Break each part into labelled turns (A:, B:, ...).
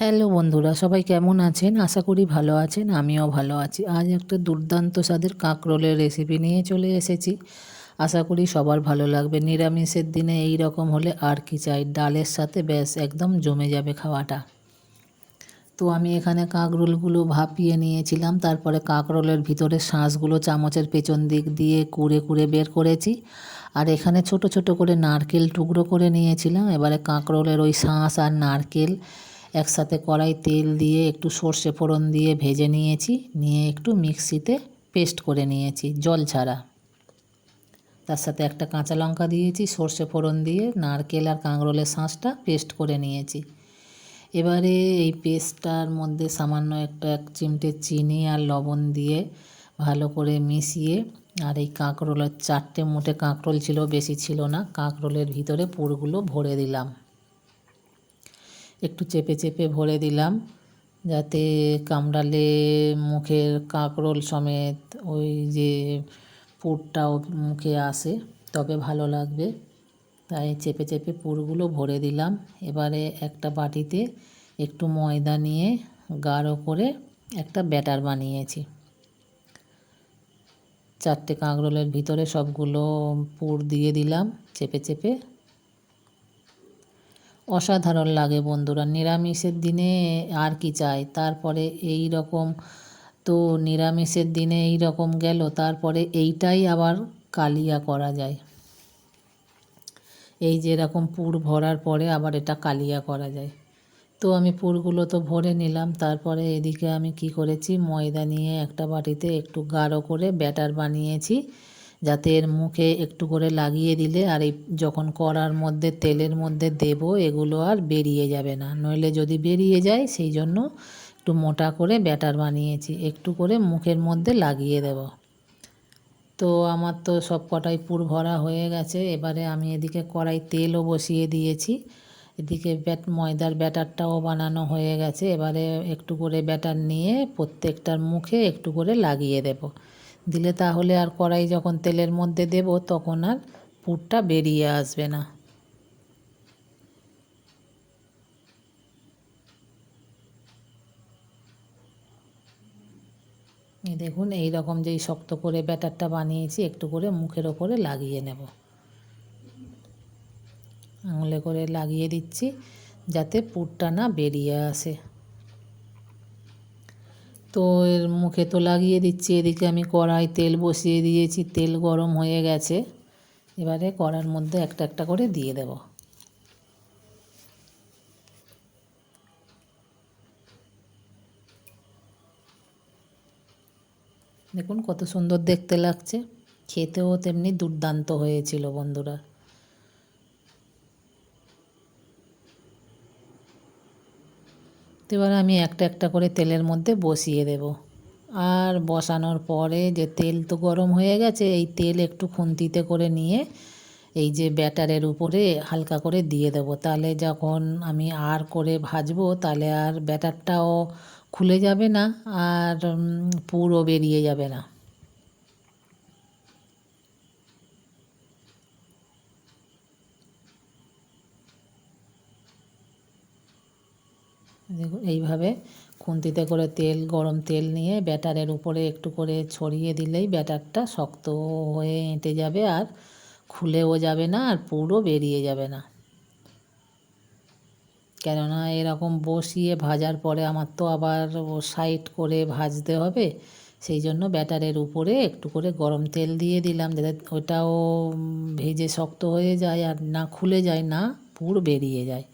A: Hello বন্ধুরা, সবাই কেমন আছেন? আশা করি ভালো আছেন, আমিও ভালো আছি। আজ একটা দুর্দান্ত স্বাদের কাঁকরোলের রেসিপি নিয়ে চলে এসেছি। আশা করি সবার ভালো লাগবে। নিরামিষের দিনে এই রকম হলে আর কি চাই? ডালের সাথে ব্যাস, একদম জমে যাবে খাওয়াটা। তো আমি এখানে কাঁকরোলগুলো ভাপিয়ে নিয়েছিলাম, তারপরে কাঁকরোলের ভিতরে শাঁসগুলো চামচের পেছন দিক দিয়ে কুড়ে কুড়ে বের করেছি। আর এখানে ছোট ছোট করে নারকেল টুকরো করে নিয়েছিলাম। এবারে কাঁকরোলের ওই শাঁস আর নারকেল একসাথে কড়াই তেল দিয়ে, একটু সর্ষে ফোড়ন দিয়ে ভেজে নিয়েছি। নিয়ে একটু মিক্সিতে পেস্ট করে নিয়েছি, জল ছাড়া। তার সাথে একটা কাঁচা লঙ্কা দিয়েছি, সর্ষে ফোড়ন দিয়ে, নারকেল আর কাঁকরোলের শাঁসটা পেস্ট করে নিয়েছি। এবারে এই পেস্টটার মধ্যে সামান্য একটা এক চিমটে চিনি আর লবণ দিয়ে ভালো করে মিশিয়ে, আর এই কাঁকরোলের চারটে মুঠে কাঁকরোল ছিল, বেশি ছিল না, কাঁকরোলের ভিতরে পুরগুলো ভরে দিলাম। একটু চেপে চেপে ভরে দিলাম, যাতে কামড়ালে মুখের কাঁকরোল সমেত ওই যে পুরটাও মুখে আসে, তবে ভালো লাগবে। তাই চেপে চেপে পুরগুলো ভরে দিলাম। এবারে একটা বাটিতে একটু ময়দা নিয়ে গাঢ় করে একটা ব্যাটার বানিয়েছি। চারটে কাঁকরোলের ভিতরে সবগুলো পুর দিয়ে দিলাম চেপে চেপে। অসাধারণ লাগে বন্ধুরা। নিরামিষের দিনে আর কি চাই? তারপরে এই রকম তো নিরামিষের দিনে এই রকম গেল, তারপরে এইটাই আবার কালিয়া করা যায়। এই যে এরকম পুর ভরার পরে আবার এটা কালিয়া করা যায়। তো আমি পুরগুলো তো ভরে নিলাম, তারপরে এদিকে আমি কি করেছি, ময়দা নিয়ে একটা বাটিতে একটু গাঢ় করে ব্যাটার বানিয়েছি। যাতে এর মুখে একটু করে লাগিয়ে দিলে আর এই যখন কড়ার মধ্যে, তেলের মধ্যে দেব, এগুলো আর বেরিয়ে যাবে না। নইলে যদি বেরিয়ে যায়, সেই জন্য একটু মোটা করে ব্যাটার বানিয়েছি, একটু করে মুখের মধ্যে লাগিয়ে দেব। তো আমার তো সব কটাই পুর ভরা হয়ে গেছে। এবারে আমি এদিকে কড়াই তেলও বসিয়ে দিয়েছি। এদিকে ব্যাট, ময়দার ব্যাটারটাও বানানো হয়ে গেছে। এবারে একটু করে ব্যাটার নিয়ে প্রত্যেকটার মুখে একটু করে লাগিয়ে দেবো। দিলে তাহলে আর কড়াই যখন তেলের মধ্যে দেব, তখন আর পুরটা বেরিয়ে আসবে না। দেখুন, এই রকম যেই শক্ত করে ব্যাটারটা বানিয়েছি, একটু করে মুখের ওপরে লাগিয়ে নেব। আঙুলে করে লাগিয়ে দিচ্ছি, যাতে পুরটা না বেরিয়ে আসে। তো এর মুখে তো লাগিয়ে দিচ্ছি। এদিকে আমি কড়াই তেল বসিয়ে দিয়েছি। তেল গরম হয়ে গেছে। এবারে কড়ার মধ্যে একটা একটা করে দিয়ে দেব। দেখুন কত সুন্দর দেখতে লাগছে। খেতেও তেমনি দুর্দান্ত হয়েছিল বন্ধুরা। এবার আমি একটা একটা করে তেলের মধ্যে বসিয়ে দেব। আর বসানোর পরে যে তেল তো গরম হয়ে গেছে, এই তেল একটু খুন্তিতে করে নিয়ে এই যে ব্যাটারের উপরে হালকা করে দিয়ে দেব। তাহলে যখন আমি আর করে ভাজবো, তাহলে আর ব্যাটারটাও খুলে যাবে না, আর পুরো বেরিয়ে যাবে না। দেখুন, এইভাবে খুন্তিতে করে তেল, গরম তেল নিয়ে ব্যাটারের উপরে একটু করে ছড়িয়ে দিলেই ব্যাটারটা শক্ত হয়ে এঁটে যাবে আর খুলেও যাবে না আর পুরো বেরিয়ে যাবে না। কেননা এরকম বসিয়ে ভাজার পরে আমার তো আবার সাইড করে ভাজতে হবে, সেই জন্য ব্যাটারের উপরে একটু করে গরম তেল দিয়ে দিলাম যাতে ওটাও ভেজে শক্ত হয়ে যায় আর না খুলে যায়, না পুর বেরিয়ে যায়।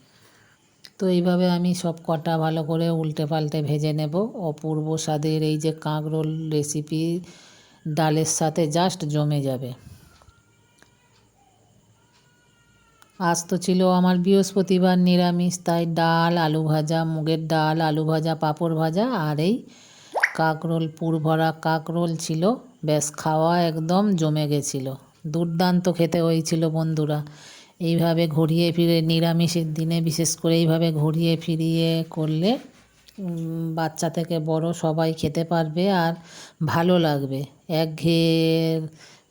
A: তো এইভাবে আমি সব কটা ভালো করে উল্টে পাল্টে ভেজে নেব। অপূর্ব স্বাদের এই যে কাঁকরোল রেসিপি ডালের সাথে জাস্ট জমে যাবে। আজ তো ছিল আমার বৃহস্পতিবার নিরামিষ, তাই ডাল, আলু ভাজা, মুগের ডাল, আলু ভাজা, পাঁপড় ভাজা আর এই কাঁকরোল, পুর ভরা কাঁকরোল ছিল। ব্যাস, খাওয়া একদম জমে গেছিল। দুর্দান্ত খেতে হয়েছিল বন্ধুরা। এইভাবে ঘুরিয়ে ফিরে নিরামিষের দিনে বিশেষ করে এইভাবে ঘুরিয়ে ফিরিয়ে করলে বাচ্চা থেকে বড় সবাই খেতে পারবে আর ভালো লাগবে। একঘেয়ে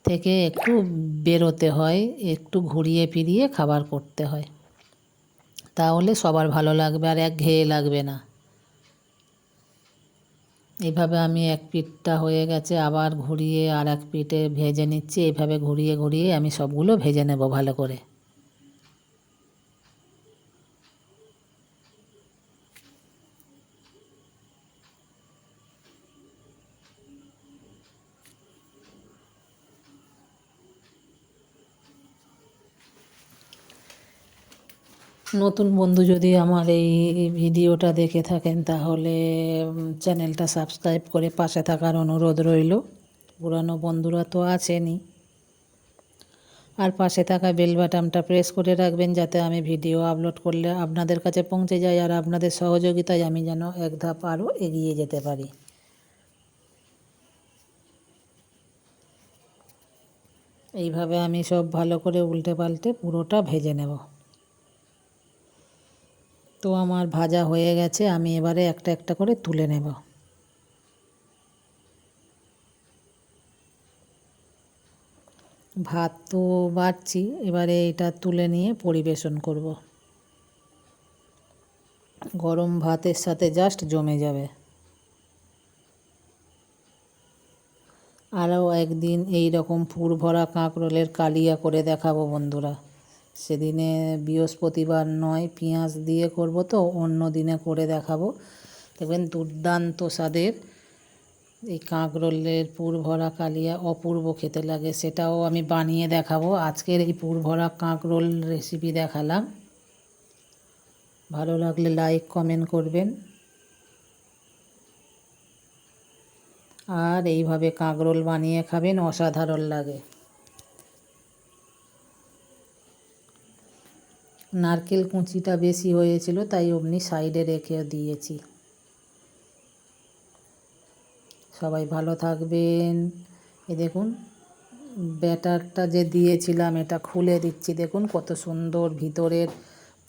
A: থেকে একটু বেরোতে হয়, একটু ঘুরিয়ে ফিরিয়ে খাবার করতে হয়। তাহলে সবার ভালো লাগবে আর এক ঘেয়ে লাগবে না। এইভাবে আমি এক পিঠটা হয়ে গেছে, আবার ঘুরিয়ে আর এক পিঠে ভেজে নিচ্ছি। এইভাবে ঘুরিয়ে ঘুরিয়ে আমি সবগুলো ভেজে নেব ভালো করে। নতুন বন্ধু যদি আমার এই ভিডিওটা দেখে থাকেন, তাহলে চ্যানেলটা সাবস্ক্রাইব করে পাশে থাকার অনুরোধ রইল। পুরানো বন্ধুরা তো আছেনই। আর পাশে থাকা বেল বাটনটা প্রেস করে রাখবেন, যাতে আমি ভিডিও আপলোড করলে আপনাদের কাছে পৌঁছে যায়, আর আপনাদের সহযোগিতায় আমি যেন এক ধাপ আরও এগিয়ে যেতে পারি। এইভাবে আমি সব ভালো করে উল্টে পাল্টে পুরোটা ভেজে নেব। তো আমার ভাজা হয়ে গেছে, আমি এবারে একটা একটা করে তুলে নেব। ভাত তো বাড়ছি, এবারে এটা তুলে নিয়ে পরিবেশন করব। গরম ভাতের সাথে জাস্ট জমে যাবে। আরও একদিন এই রকম পুর ভরা কাঁকরোলের কালিয়া করে দেখাবো বন্ধুরা। সেদিনে বৃহস্পতিবার নয়, পেঁয়াজ দিয়ে করব তো, অন্য দিনে করে দেখাবো। দেখবেন দুর্দান্ত স্বাদের। এই কাঁকরোলের পুর ভরা কালিয়া অপূর্ব খেতে লাগে, সেটাও আমি বানিয়ে দেখাবো। আজকের এই পুর ভরা কাঁকরোল রেসিপি দেখালাম। ভালো লাগলে লাইক কমেন্ট করবেন। আর এইভাবে কাঁকরোল বানিয়ে খাবেন, অসাধারণ লাগে। নারকেল কুঁচিটা বেশি হয়েছিল, তাই অমনি সাইডে রেখে দিয়েছি। সবাই ভালো থাকবেন। এ দেখুন, ব্যাটারটা যে দিয়েছিলাম, এটা খুলে দিচ্ছি। দেখুন, কত সুন্দর ভিতরের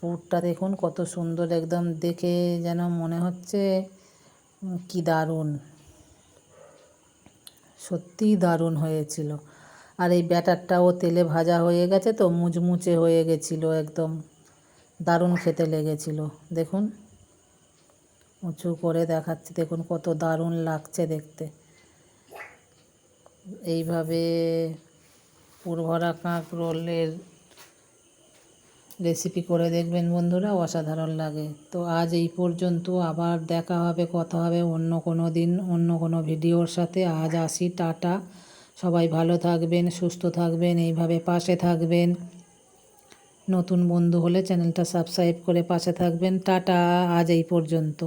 A: পুরটা, দেখুন, কত সুন্দর একদম দেখে যেন মনে হচ্ছে কি দারুণ। সত্যিই দারুণ হয়েছিল। আর এই ব্যাটারটাও তেলে ভাজা হয়ে গেছে তো, মুচমুচে হয়ে গেছিল একদম। দারুণ খেতে লেগেছিল। দেখুন, উঁচু করে দেখাচ্ছি, দেখুন কত দারুণ লাগছে দেখতে। এইভাবে পুরভরা কাঁক রোলের রেসিপি করে দেখবেন বন্ধুরা, অসাধারণ লাগে। তো আজ এই পর্যন্ত, আবার দেখা হবে, কথা হবে অন্য কোনো দিন, অন্য কোনো ভিডিওর সাথে। আজ আসি, টাটা। সবাই ভালো থাকবেন, সুস্থ থাকবেন, এইভাবে পাশে থাকবেন। নতুন বন্ধু হলে চ্যানেলটা সাবস্ক্রাইব করে পাশে থাকবেন। টাটা আজ এই পর্যন্ত।